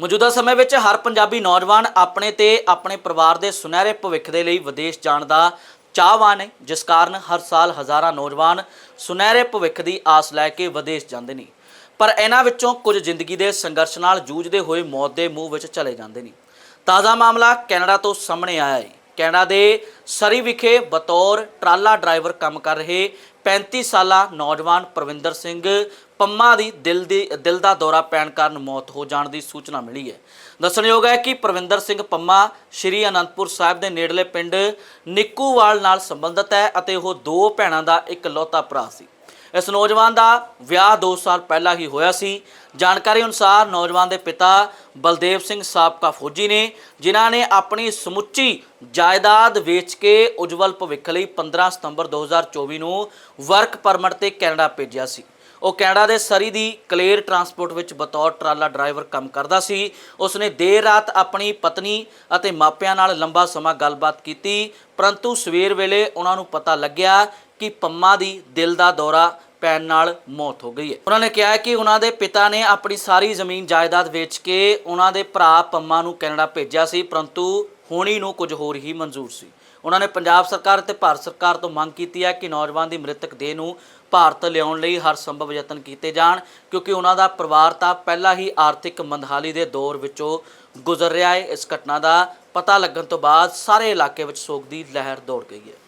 ਮੌਜੂਦਾ ਸਮੇਂ ਵਿੱਚ ਹਰ ਪੰਜਾਬੀ ਨੌਜਵਾਨ ਆਪਣੇ ਤੇ ਆਪਣੇ ਪਰਿਵਾਰ ਦੇ ਸੁਨਹਿਰੇ ਭਵਿੱਖ ਦੇ ਲਈ ਵਿਦੇਸ਼ ਜਾਣ ਦਾ ਚਾਹਵਾਨ ਹੈ, ਜਿਸ ਕਾਰਨ ਹਰ ਸਾਲ ਹਜ਼ਾਰਾਂ ਨੌਜਵਾਨ ਸੁਨਹਿਰੇ ਭਵਿੱਖ ਦੀ ਆਸ ਲੈ ਕੇ ਵਿਦੇਸ਼ ਜਾਂਦੇ ਨੇ। ਪਰ ਇਹਨਾਂ ਵਿੱਚੋਂ ਕੁਝ ਜ਼ਿੰਦਗੀ ਦੇ ਸੰਘਰਸ਼ ਨਾਲ ਜੂਝਦੇ ਹੋਏ ਮੌਤ ਦੇ ਮੂੰਹ ਵਿੱਚ ਚਲੇ ਜਾਂਦੇ ਨੇ। ਤਾਜ਼ਾ ਮਾਮਲਾ ਕੈਨੇਡਾ ਤੋਂ ਸਾਹਮਣੇ ਆਇਆ ਹੈ। ਕੈਨੇਡਾ ਦੇ ਸਰੀ ਵਿਖੇ ਬਤੌਰ ਟਰਾਲਾ ਡਰਾਈਵਰ ਕੰਮ ਕਰ ਰਹੇ 35 ਸਾਲਾ ਨੌਜਵਾਨ ਪ੍ਰਵਿੰਦਰ ਸਿੰਘ ਪੰਮਾ ਦੀ ਦਿਲ ਦੀ, ਦਿਲ ਦਾ ਦੌਰਾ ਪੈਣ ਕਾਰਨ ਮੌਤ ਹੋ ਜਾਣ ਦੀ ਸੂਚਨਾ ਮਿਲੀ ਹੈ। ਦੱਸਣਯੋਗ ਹੈ ਕਿ ਪ੍ਰਵਿੰਦਰ ਸਿੰਘ ਪੰਮਾ ਸ਼੍ਰੀ ਅਨੰਦਪੁਰ ਸਾਹਿਬ ਦੇ ਨੇੜਲੇ ਪਿੰਡ ਨਿੱਕੂਵਾਲ ਨਾਲ ਸੰਬੰਧਿਤ ਹੈ ਅਤੇ ਉਹ ਦੋ ਭੈਣਾਂ ਦਾ ਇਕਲੌਤਾ ਭਰਾ ਸੀ। ਇਸ ਨੌਜਵਾਨ ਦਾ ਵਿਆਹ 2 ਸਾਲ ਪਹਿਲਾਂ ਹੀ ਹੋਇਆ ਸੀ। ਜਾਣਕਾਰੀ ਅਨੁਸਾਰ ਨੌਜਵਾਨ ਦੇ ਪਿਤਾ ਬਲਦੇਵ ਸਿੰਘ ਸਾਬਕਾ ਫੌਜੀ ਨੇ, ਜਿਨ੍ਹਾਂ ਨੇ ਆਪਣੀ ਸਮੁੱਚੀ ਜਾਇਦਾਦ ਵੇਚ ਕੇ ਉਜਵਲ ਭਵਿੱਖ ਲਈ 15 ਸਤੰਬਰ 2024 ਨੂੰ ਵਰਕ ਪਰਮਿਟ ਤੇ ਕੈਨੇਡਾ ਭੇਜਿਆ ਸੀ। ਉਹ ਕੈਨੇਡਾ ਦੇ ਸਰੀ ਦੀ ਕਲੇਰ ਟਰਾਂਸਪੋਰਟ ਵਿੱਚ ਬਤੌਰ ਟਰਾਲਾ ਡਰਾਈਵਰ ਕੰਮ ਕਰਦਾ ਸੀ। ਉਸਨੇ ਦੇਰ ਰਾਤ ਆਪਣੀ ਪਤਨੀ ਅਤੇ ਮਾਪਿਆਂ ਨਾਲ ਲੰਬਾ ਸਮਾਂ ਗੱਲਬਾਤ ਕੀਤੀ, ਪਰੰਤੂ ਸਵੇਰ ਵੇਲੇ ਉਹਨਾਂ ਨੂੰ ਪਤਾ ਲੱਗਿਆ ਕਿ ਪੰਮਾ ਦੀ ਦਿਲ ਦਾ ਦੌਰਾ ਪੈਣ ਨਾਲ ਮੌਤ ਹੋ ਗਈ ਹੈ। ਉਹਨਾਂ ਨੇ ਕਿਹਾ ਕਿ ਉਹਨਾਂ ਦੇ ਪਿਤਾ ਨੇ ਆਪਣੀ ਸਾਰੀ ਜ਼ਮੀਨ ਜਾਇਦਾਦ ਵੇਚ ਕੇ ਉਹਨਾਂ ਦੇ ਭਰਾ ਪੰਮਾ ਨੂੰ ਕੈਨੇਡਾ ਭੇਜਿਆ ਸੀ, ਪਰੰਤੂ ਹੋਣੀ ਨੂੰ ਕੁਝ ਹੋਰ ਹੀ ਮਨਜ਼ੂਰ ਸੀ। ਉਹਨਾਂ ਨੇ ਪੰਜਾਬ ਸਰਕਾਰ ਅਤੇ ਭਾਰਤ ਸਰਕਾਰ ਤੋਂ ਮੰਗ ਕੀਤੀ ਹੈ ਕਿ ਨੌਜਵਾਨ ਦੀ ਮ੍ਰਿਤਕ ਦੇਹ ਨੂੰ ਭਾਰਤ ਲਿਆਉਣ ਲਈ ਹਰ ਸੰਭਵ ਯਤਨ ਕੀਤੇ ਜਾਣ, ਕਿਉਂਕਿ ਉਹਨਾਂ ਦਾ ਪਰਿਵਾਰ ਤਾਂ ਪਹਿਲਾਂ ਹੀ ਆਰਥਿਕ ਮੰਦਹਾਲੀ ਦੇ ਦੌਰ ਵਿੱਚੋਂ ਗੁਜ਼ਰ ਰਿਹਾ ਹੈ। ਇਸ ਘਟਨਾ ਦਾ ਪਤਾ ਲੱਗਣ ਤੋਂ ਬਾਅਦ ਸਾਰੇ ਇਲਾਕੇ ਵਿੱਚ ਸੋਗ ਦੀ ਲਹਿਰ ਦੌੜ ਗਈ ਹੈ।